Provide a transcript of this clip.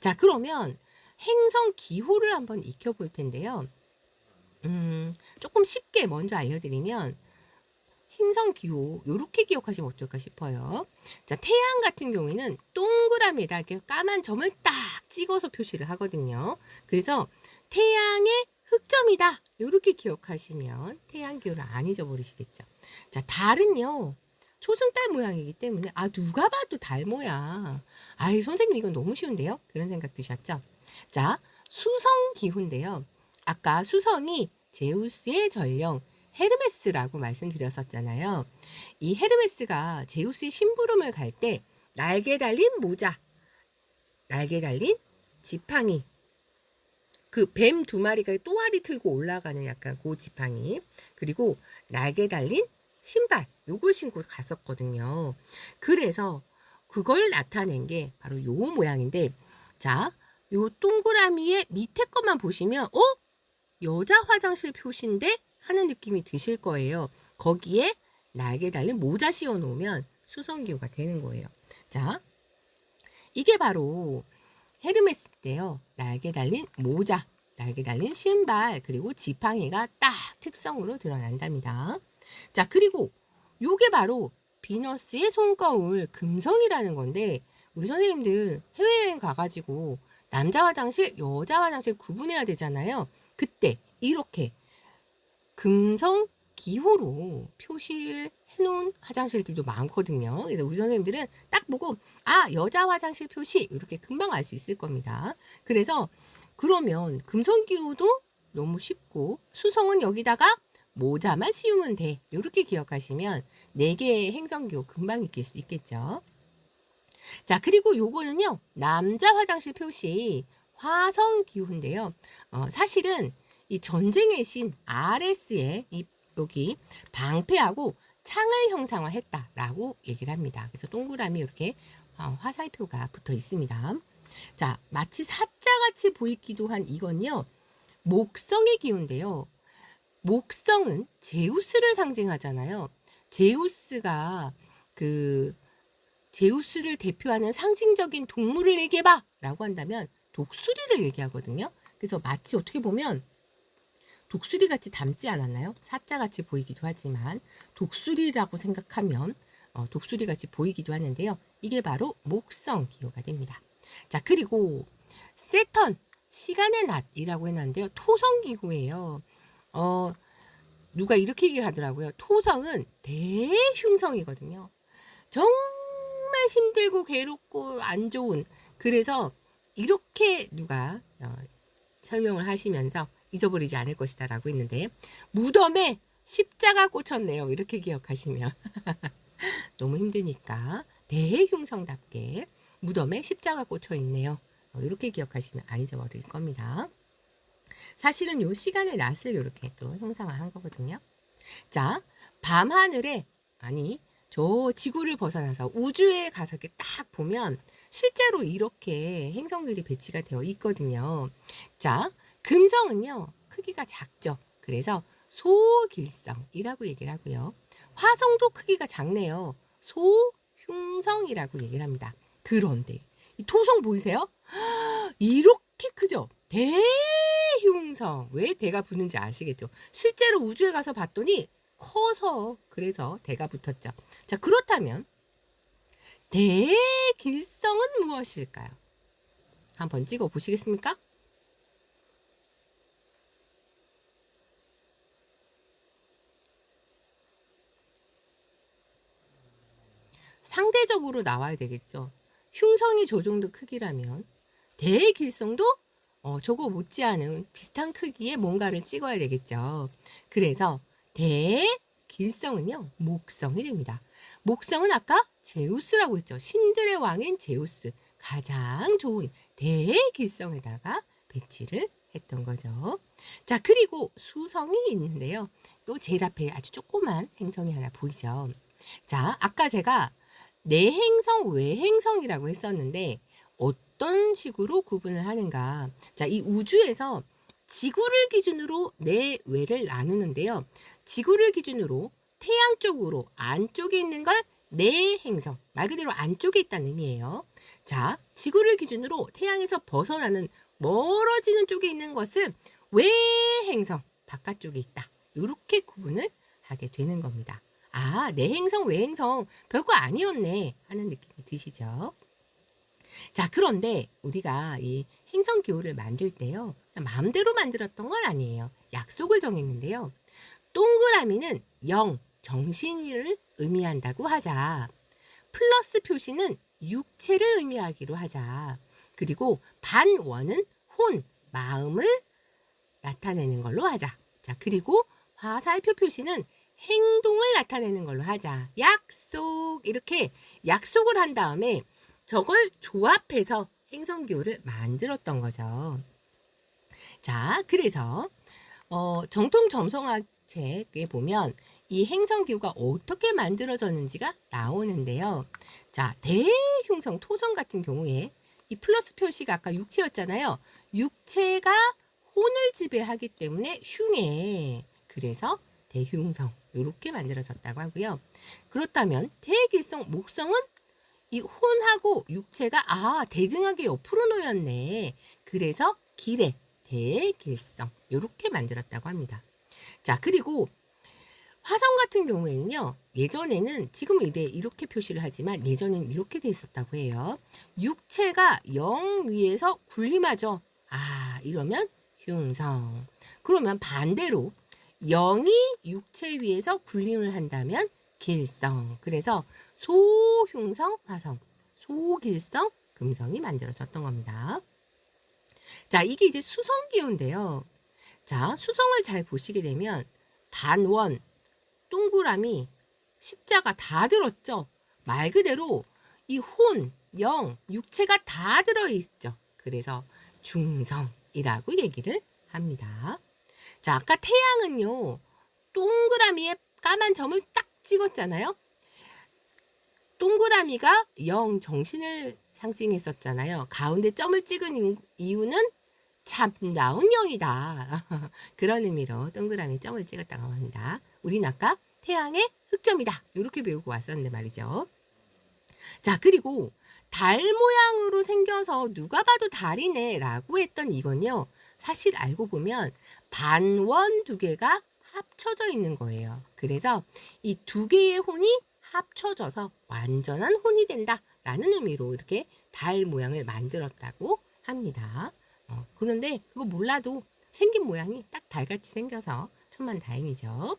자, 그러면 행성 기호를 한번 익혀 볼 텐데요. 음, 조금 쉽게 먼저 알려드리면 행성 기호 요렇게 기억하시면 어떨까 싶어요. 자, 태양 같은 경우에는 동그라미에다 이렇게 까만 점을 딱 찍어서 표시를 하거든요. 그래서 태양의 흑점이다. 요렇게 기억하시면 태양 기호를 안 잊어버리시겠죠. 자, 달은요. 초승달 모양이기 때문에 아 누가 봐도 달 모양. 아이 선생님 이건 너무 쉬운데요. 그런 생각 드셨죠? 자, 수성 기호인데요. 아까 수성이 제우스의 전령 헤르메스라고 말씀드렸었잖아요. 이 헤르메스가 제우스의 심부름을 갈 때 날개 달린 모자, 날개 달린 지팡이, 그 뱀 두 마리가 또아리 틀고 올라가는 약간 그 지팡이, 그리고 날개 달린 신발, 요걸 신고 갔었거든요. 그래서 그걸 나타낸 게 바로 요 모양인데, 자, 요 동그라미의 밑에 것만 보시면, 어? 여자 화장실 표시인데? 하는 느낌이 드실 거예요. 거기에 날개 달린 모자 씌워 놓으면 수성기호가 되는 거예요. 자, 이게 바로 헤르메스인데요. 날개 달린 모자, 날개 달린 신발, 그리고 지팡이가 딱 특성으로 드러난답니다. 자, 그리고 요게 바로 비너스의 손거울 금성이라는 건데 우리 선생님들 해외여행 가가지고 남자 화장실, 여자 화장실 구분해야 되잖아요. 그때 이렇게 금성 기호로 표시를 해놓은 화장실들도 많거든요. 그래서 우리 선생님들은 딱 보고 아 여자 화장실 표시 이렇게 금방 알 수 있을 겁니다. 그래서 그러면 금성 기호도 너무 쉽고 수성은 여기다가 모자만 씌우면 돼. 이렇게 기억하시면 네 개의 행성 기호 금방 익힐 수 있겠죠. 자 그리고 요거는요 남자 화장실 표시 화성 기호인데요. 어, 사실은 이 전쟁의 신 아레스의 이 여기 방패하고 창을 형상화했다라고 얘기를 합니다. 그래서 동그라미 이렇게 어, 화살표가 붙어 있습니다. 자, 마치 사자같이 보이기도 한 이건요. 목성의 기운인데요. 목성은 제우스를 상징하잖아요. 제우스가 그 제우스를 대표하는 상징적인 동물을 얘기해봐! 라고 한다면 독수리를 얘기하거든요. 그래서 마치 어떻게 보면 독수리 같이 닮지 않았나요? 사자 같이 보이기도 하지만 독수리라고 생각하면 어, 독수리 같이 보이기도 하는데요. 이게 바로 목성 기호가 됩니다. 자 그리고 세턴 시간의 낮이라고 해놨는데요. 토성 기호예요. 어 누가 이렇게 얘기를 하더라고요. 토성은 대흉성이거든요. 정말 힘들고 괴롭고 안 좋은 그래서 이렇게 누가 어, 설명을 하시면서 잊어버리지 않을 것이다라고 했는데 무덤에 십자가 꽂혔네요. 이렇게 기억하시면 너무 힘드니까 대흉성답게 무덤에 십자가 꽂혀 있네요. 어, 이렇게 기억하시면 안 잊어버릴 겁니다. 사실은 요 시간의 낮을 이렇게 또 형상화한 거거든요. 자, 밤하늘에 아니 저 지구를 벗어나서 우주에 가서 이렇게 딱 보면 실제로 이렇게 행성들이 배치가 되어 있거든요. 자, 금성은요, 크기가 작죠. 그래서 소길성이라고 얘기를 하고요. 화성도 크기가 작네요. 소흉성이라고 얘기를 합니다. 그런데 이 토성 보이세요? 이렇게 크죠? 대 흉성. 왜 대가 붙는지 아시겠죠? 실제로 우주에 가서 봤더니 커서 그래서 대가 붙었죠. 자, 그렇다면 대길성은 무엇일까요? 한번 찍어 보시겠습니까? 상대적으로 나와야 되겠죠. 흉성이 저 정도 크기라면 대길성도 어, 저거 못지않은 비슷한 크기의 뭔가를 찍어야 되겠죠. 그래서 대 길성은요 목성이 됩니다. 목성은 아까 제우스라고 했죠. 신들의 왕인 제우스 가장 좋은 대길성에다가 배치를 했던 거죠. 자 그리고 수성이 있는데요. 또 제일 앞에 아주 조그만 행성이 하나 보이죠. 자 아까 제가 내행성, 외행성이라고 했었는데 어떤 식으로 구분을 하는가? 자, 이 우주에서 지구를 기준으로 내외를 나누는데요. 지구를 기준으로 태양 쪽으로 안쪽에 있는 걸 내 행성, 말 그대로 안쪽에 있다는 의미예요. 자, 지구를 기준으로 태양에서 벗어나는 멀어지는 쪽에 있는 것은 외 행성, 바깥쪽에 있다. 이렇게 구분을 하게 되는 겁니다. 아, 내 행성, 외 행성, 별거 아니었네 하는 느낌이 드시죠? 자, 그런데 우리가 이 행성 기호를 만들 때요. 마음대로 만들었던 건 아니에요. 약속을 정했는데요. 동그라미는 0, 정신을 의미한다고 하자. 플러스 표시는 육체를 의미하기로 하자. 그리고 반원은 혼, 마음을 나타내는 걸로 하자. 자, 그리고 화살표 표시는 행동을 나타내는 걸로 하자. 약속. 이렇게 약속을 한 다음에 저걸 조합해서 행성기호를 만들었던 거죠. 자, 그래서 어, 정통 점성학 책에 보면 이 행성기호가 어떻게 만들어졌는지가 나오는데요. 자, 대흉성 토성 같은 경우에 이 플러스 표시가 아까 육체였잖아요. 육체가 혼을 지배하기 때문에 흉해. 그래서 대흉성 이렇게 만들어졌다고 하고요. 그렇다면 대길성 목성은 이 혼하고 육체가 아 대등하게 옆으로 놓였네. 그래서 길에 대길성 이렇게 만들었다고 합니다. 자 그리고 화성 같은 경우에는요 예전에는 지금은 이래 이렇게 표시를 하지만 예전에는 이렇게 돼 있었다고 해요. 육체가 영 위에서 군림하죠. 아 이러면 흉성. 그러면 반대로 영이 육체 위에서 군림을 한다면 길성. 그래서 소흉성 화성, 소길성 금성이 만들어졌던 겁니다. 자, 이게 이제 수성 기호인데요. 자, 수성을 잘 보시게 되면 단원, 동그라미, 십자가 다 들었죠. 말 그대로 이 혼, 영, 육체가 다 들어 있죠. 그래서 중성이라고 얘기를 합니다. 자, 아까 태양은요. 동그라미에 까만 점을 딱 찍었잖아요. 동그라미가 영 정신을 상징했었잖아요. 가운데 점을 찍은 이유는 참 나온 영이다. 그런 의미로 동그라미 점을 찍었다고 합니다. 우린 아까 태양의 흑점이다. 이렇게 배우고 왔었는데 말이죠. 자, 그리고 달 모양으로 생겨서 누가 봐도 달이네 라고 했던 이건요. 사실 알고 보면 반원 두 개가 합쳐져 있는 거예요. 그래서 이 두 개의 혼이 합쳐져서 완전한 혼이 된다라는 의미로 이렇게 달 모양을 만들었다고 합니다. 어, 그런데 그거 몰라도 생긴 모양이 딱 달같이 생겨서 천만 다행이죠.